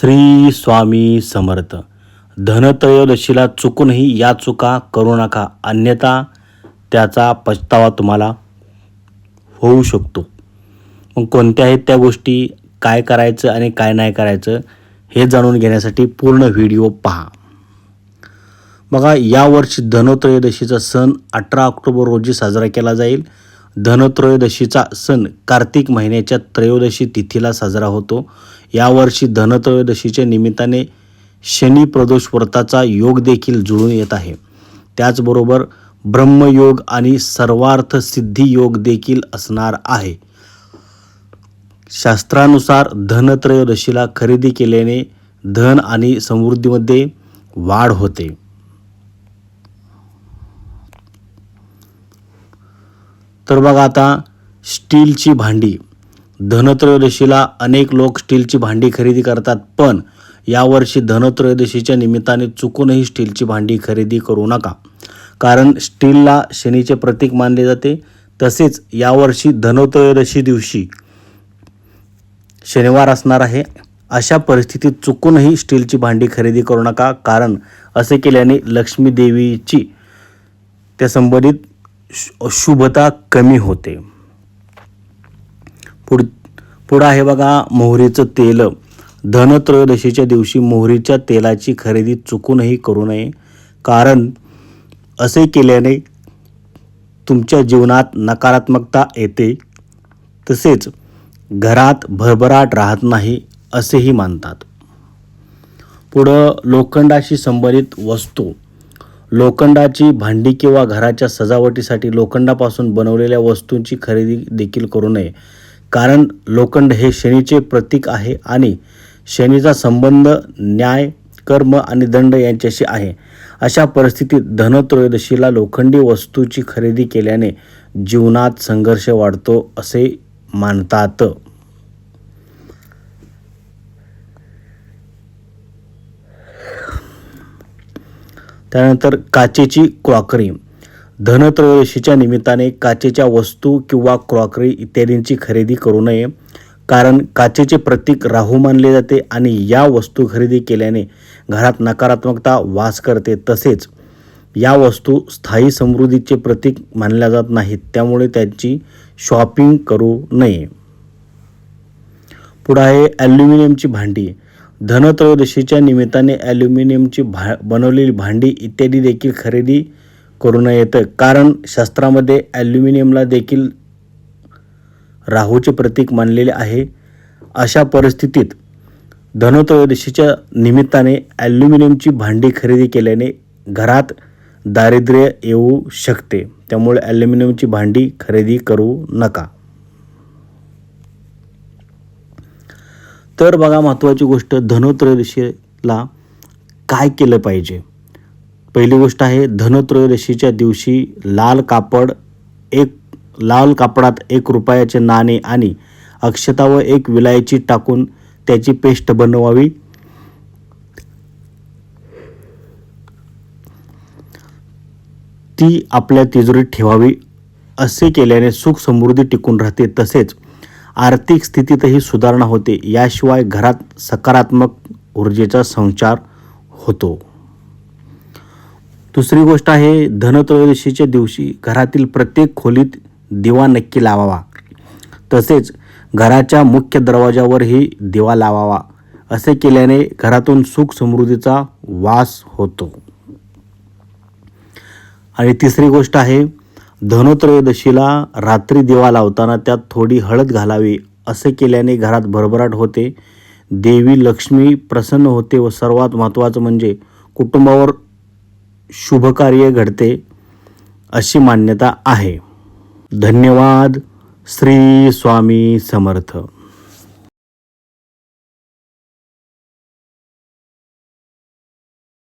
श्री स्वामी समर्थ. धनत्रयोदशीला चुकूनही या चुका करू नका अन्यथा त्याचा पछतावा तुम्हाला होऊ शकतो. मग कोणत्या आहेत त्या गोष्टी काय करायचं आणि काय नाही करायचं हे जाणून घेण्यासाठी पूर्ण व्हिडिओ पहा. बघा यावर्षी धनत्रयोदशीचा सण अठरा ऑक्टोबर रोजी साजरा केला जाईल. धनत्रयोदशीचा सण कार्तिक महिन्याच्या त्रयोदशी तिथीला साजरा होतो. यावर्षी धनत्रयोदशीच्या निमित्ताने शनी प्रदोष व्रताचा योग देखील जुळून येत आहे. त्याचबरोबर ब्रह्मयोग आणि सर्वार्थ सिद्धी योग देखील असणार आहे. शास्त्रानुसार धनत्रयोदशीला खरेदी केल्याने धन आणि समृद्धीमध्ये वाढ होते. तर बघा आता स्टीलची भांडी. धनत्रयोदशीला अनेक लोक स्टीलची भांडी खरेदी करतात पण यावर्षी धनत्रयोदशीच्या निमित्ताने चुकूनही स्टीलची भांडी खरेदी करू नका. कारण स्टीलला शनीचे प्रतीक मानले जाते. तसेच यावर्षी धनत्रयोदशी दिवशी शनिवार असणार आहे. अशा परिस्थितीत चुकूनही स्टीलची भांडी खरेदी करू नका. कारण असे केल्याने लक्ष्मी देवीची त्या संबंधित शु- शुभता कमी होते. पुढ पुढं आहे बघा मोहरीचं तेल. धनत्रयोदशीच्या दिवशी मोहरीच्या तेलाची खरेदी चुकूनही करू नये. कारण असे केल्याने तुमच्या जीवनात नकारात्मकता येते. तसेच घरात भरभराट राहत नाही असेही मानतात. पुढं लोखंडाशी संबंधित वस्तू. लोखंडाची भांडी किंवा घराच्या सजावटीसाठी लोखंडापासून बनवलेल्या वस्तूंची खरेदी देखील करू नये. कारण लोखंड हे शनीचे प्रतीक आहे आणि शनीचा संबंध न्याय कर्म आणि दंड यांच्याशी आहे. अशा परिस्थितीत धनत्रयोदशीला लोखंडी वस्तूची खरेदी केल्याने जीवनात संघर्ष वाढतो असे मानतात. त्यानंतर काचेची क्रॉकरी. धनत्रयोदशीच्या निमित्ताने काचेच्या वस्तू किंवा क्रॉकरी इत्यादींची खरेदी करू नये कारण काचेचे प्रतीक राहू मानले जाते आणि या वस्तू खरेदी केल्याने घरात नकारात्मकता वास करते. तसेच या वस्तू स्थायी समृद्धीचे प्रतीक मानल्या जात नाहीत त्यामुळे त्यांची शॉपिंग करू नये. पुढं आहे ॲल्युमिनियमची भांडी. धनत्रयोदशीच्या निमित्ताने ॲल्युमिनियमची भा बनवलेली भांडी इत्यादी देखील खरेदी करू नयेत कारण शास्त्रामध्ये ॲल्युमिनियमला देखील राहूचे प्रतीक मानलेले आहे. अशा परिस्थितीत धनत्रयोदशीच्या निमित्ताने ॲल्युमिनियमची भांडी खरेदी केल्याने घरात दारिद्र्य येऊ शकते. त्यामुळे ॲल्युमिनियमची भांडी खरेदी करू नका. तर बघा महत्त्वाची गोष्ट धनोत्रयोदशीला काय केलं पाहिजे? पहिली गोष्ट आहे धनोत्रयोदशीच्या दिवशी लाल कापड एक लाल कापडात एक रुपयाचे नाणे आणि अक्षता व एक विलायची टाकून त्याची पेस्ट बनवावी. ती आपल्या तिजोरीत ठेवावी. असे केल्याने सुख समृद्धी टिकून राहते. तसेच आर्थिक स्थितीतही सुधारणा होते. याशिवाय घरात सकारात्मक ऊर्जेचा संचार होतो. दुसरी गोष्ट आहे धनत्रयोदशीच्या दिवशी घरातील प्रत्येक खोलीत दिवा नक्की लावावा. तसेच घराच्या मुख्य दरवाजावरही दिवा लावावा असे केल्याने घरातून सुख समृद्धीचा वास होतो. आणि तिसरी गोष्ट आहे धनोत्रयोदशीला रात्री दिवा लावताना त्यात थोडी हळद घालावी असे केल्याने घरात भरभराट होते. देवी लक्ष्मी प्रसन्न होते व सर्वात महत्त्वाचं म्हणजे कुटुंबावर शुभकार्य घडते अशी मान्यता आहे. धन्यवाद. श्री स्वामी समर्थ.